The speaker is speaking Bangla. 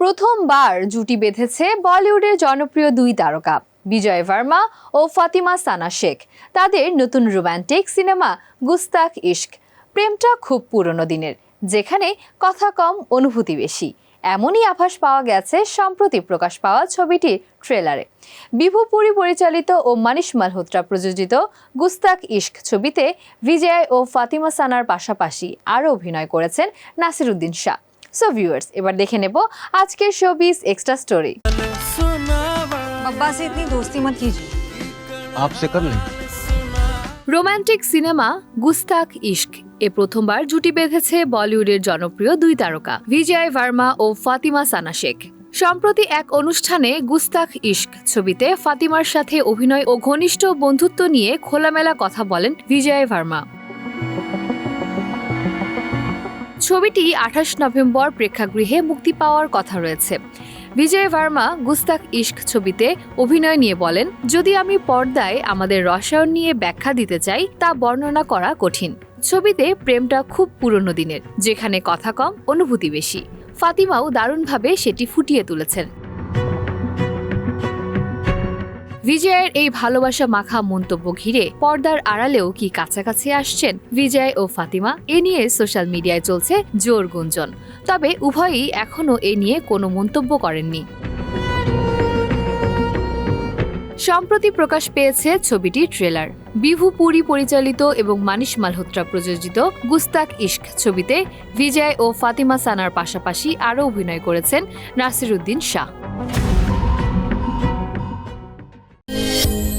প্রথমবার জুটি বেঁধেছে বলিউডের জনপ্রিয় দুই তারকা, বিজয় ভার্মা ও ফাতিমা সানা শেখ। তাদের নতুন রোমান্টিক সিনেমা গুস্তাক ইশক। প্রেমটা খুব পুরনো দিনের, যেখানে কথা কম, অনুভূতি বেশি। এমনই আভাস পাওয়া গেছে সম্প্রতি প্রকাশ পাওয়া ছবিটির ট্রেলারে। বিভু পুরী পরিচালিত ও মানিশ মালহোত্রা প্রযোজিত গুস্তাক ইশক ছবিতে বিজয় ও ফাতিমা সানার পাশাপাশি আরও অভিনয় করেছেন নাসিরুদ্দিন শাহ। সো ভিউয়ার্স এবার দেখে নেব আজকের শো বিস এক্সট্রা স্টোরি ইতনি দোস্তি মত আপসে কর লেন রোমান্টিক সিনেমা গুস্তাক ইশক এ প্রথমবার জুটি বেঁধেছে বলিউডের জনপ্রিয় দুই তারকা বিজয় ভার্মা ও ফাতিমা সানা শেখ। সম্প্রতি এক অনুষ্ঠানে গুস্তাখ ইশক ছবিতে ফাতিমার সাথে অভিনয় ও ঘনিষ্ঠ বন্ধুত্ব নিয়ে খোলামেলা কথা বলেন বিজয় ভার্মা। ছবিটি আঠাশ নভেম্বর প্রেক্ষাগৃহে মুক্তি পাওয়ার কথা রয়েছে। বিজয় ভার্মা গুস্তাক ইশক ছবিতে অভিনয় নিয়ে বলেন, যদি আমি পর্দায় আমাদের রসায়ন নিয়ে ব্যাখ্যা দিতে চাই, তা বর্ণনা করা কঠিন। ছবিতে প্রেমটা খুব পুরনো দিনের, যেখানে কথা কম, অনুভূতি বেশি। ফাতিমাও দারুণভাবে সেটি ফুটিয়ে তুলেছেন। বিজয়ের এই ভালোবাসা মাখা মন্তব্য ঘিরে পর্দার আড়ালেও কি কাছাকাছি আসছেন বিজয় ও ফাতিমা? এ নিয়ে সোশ্যাল মিডিয়ায় চলছে জোর গুঞ্জন। তবে উভয়ই এখনও এ নিয়ে কোনো মন্তব্য করেননি। সম্প্রতি প্রকাশ পেয়েছে ছবিটির ট্রেলার। বিভু পুরী পরিচালিত এবং মানিশ মালহোত্রা প্রযোজিত গুস্তাক ইশক ছবিতে বিজয় ও ফাতিমা সানার পাশাপাশি আরও অভিনয় করেছেন নাসিরুদ্দিন শাহ। you.